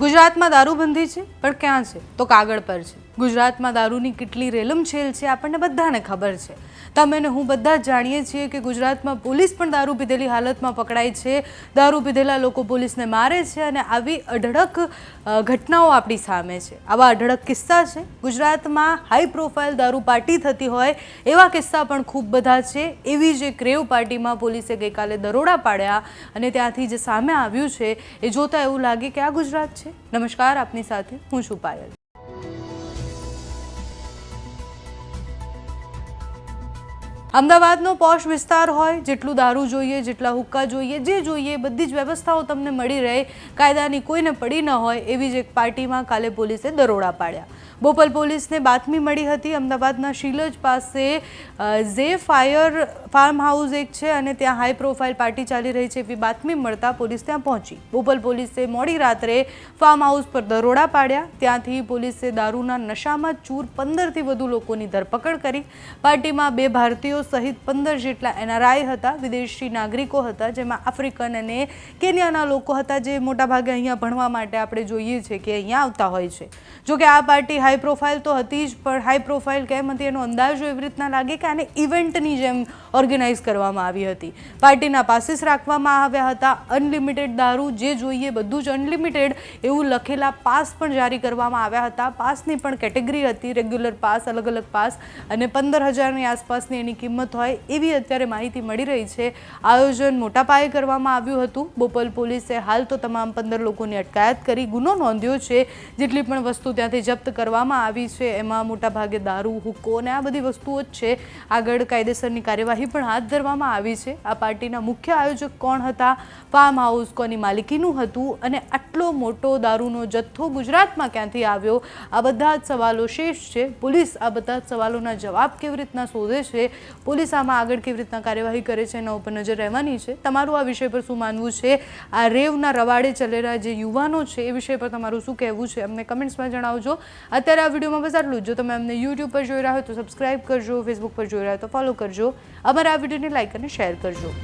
ગુજરાતમાં દારૂબંધી છે? પણ ક્યાં છે? તો કાગળ પર છે. ગુજરાતમાં દારૂની કેટલી રેલમછેલ છે આપણને બધાને ખબર છે. તમે ને હું બધા જ જાણીએ છીએ કે ગુજરાતમાં પોલીસ પણ દારૂ પીધેલી હાલતમાં પકડાય છે. દારૂ પીધેલા લોકો પોલીસને મારે છે અને આવી અઢળક ઘટનાઓ આપણી સામે છે. આવા અઢળક કિસ્સા છે. ગુજરાતમાં હાઈ પ્રોફાઇલ દારૂ પાર્ટી થતી હોય, એવા કિસ્સા પણ ખૂબ બધા છે. એવી જ એક રેવ પાર્ટીમાં પોલીસે ગઈકાલે દરોડા પાડ્યા અને ત્યાંથી જે સામે આવ્યું છે, એ જોતાં એવું લાગે કે આ ગુજરાત છે. નમસ્કાર આપની સાથે હું છું પાયલ. અમદાવાદનો પોશ વિસ્તાર હોય, જેટલું દારૂ જોઈએ, જેટલા હુક્કા જોઈએ, જે જોઈએ, બધી જ વ્યવસ્થાઓ તમને મળી રહે. કાયદાની કોઈને પડી ન હોય એવી જ એક પાર્ટીમાં કાલે પોલીસે દરોડા પાડ્યા. બોપલ પોલીસને બાતમી મળી હતી, અમદાવાદના શીલજ પાસે ઝે ફાયર ફાર્મ હાઉસ એક છે અને ત્યાં હાઈ પ્રોફાઇલ પાર્ટી ચાલી રહી છે એવી બાતમી મળતા પોલીસ ત્યાં પહોંચી. બોપલ પોલીસે મોડી રાત્રે ફાર્મ હાઉસ પર દરોડા પાડ્યા. ત્યાંથી પોલીસે દારૂના નશામાં ચૂર પંદરથી વધુ લોકોની ધરપકડ કરી. પાર્ટીમાં બે ભારતીયો સહિત પંદર જેટલા એનઆરઆઈ હતા, વિદેશી નાગરિકો હતા, જેમાં આફ્રિકન અને કેન્યાના લોકો હતા, જે મોટાભાગે અહીંયા ભણવા માટે આપણે જોઈએ છે કે અહીંયા આવતા હોય છે. જો કે આ પાર્ટી હાઈ પ્રોફાઇલ તો હતી જ, પણ હાઈ પ્રોફાઇલ કેમ હતી એનો અંદાજો એવી રીતના લાગે કે આને ઇવેન્ટની જેમ ઓર્ગેનાઇઝ કરવામાં આવી હતી. પાર્ટીના પાસીસ રાખવામાં આવ્યા હતા અનલિમિટેડ દારૂ જે જોઈએ બધું જ અનલિમિટેડ એવું લખેલા પાસ પણ જારી કરવામાં આવ્યા હતા. પાસની પણ કેટેગરી હતી રેગ્યુલર પાસ અલગ અલગ પાસ અને પંદર હજારની આસપાસની એની હોય એવી અત્યારે માહિતી મળી રહી છે. આયોજન મોટા પાયે કરવામાં આવ્યું હતું. બોપલ પોલીસે હાલ તો તમામ પંદર લોકોની અટકાયત કરી ગુનો નોંધ્યો છે. જેટલી પણ વસ્તુ ત્યાંથી જપ્ત કરવામાં આવી છે, એમાં મોટાભાગે દારૂ, હુક્કો અને આ બધી વસ્તુઓ જ છે. આગળ કાયદેસરની કાર્યવાહી પણ હાથ ધરવામાં આવી છે. આ પાર્ટીના મુખ્ય આયોજક કોણ હતા? ફાર્મ હાઉસ કોની માલિકીનું હતું? અને આટલો મોટો દારૂનો જથ્થો ગુજરાતમાં ક્યાંથી આવ્યો? આ બધા જ સવાલો શેષ છે. પોલીસ આ બધા જ સવાલોના જવાબ કેવી રીતના શોધે છે? પોલીસ આમાં આગળ કેવી રીતના કાર્યવાહી કરે છે એના ઉપર નજર રહેવાની છે. તમારું આ વિષય પર શું માનવું છે? આ રેવના રવાડે ચલેલા જે યુવાનો છે, એ વિષય પર તમારું શું કહેવું છે? અમને કમેન્ટ્સમાં જણાવજો. અત્યારે આ વિડીયોમાં બસ આટલું જ. જો તમે અમને યુટ્યુબ પર જોઈ રહ્યા હોય તો સબસ્ક્રાઇબ કરજો ફેસબુક પર જોઈ રહ્યા હોય તો ફોલો કરજો. અમારા આ વિડીયોને લાઇક અને શેર કરજો.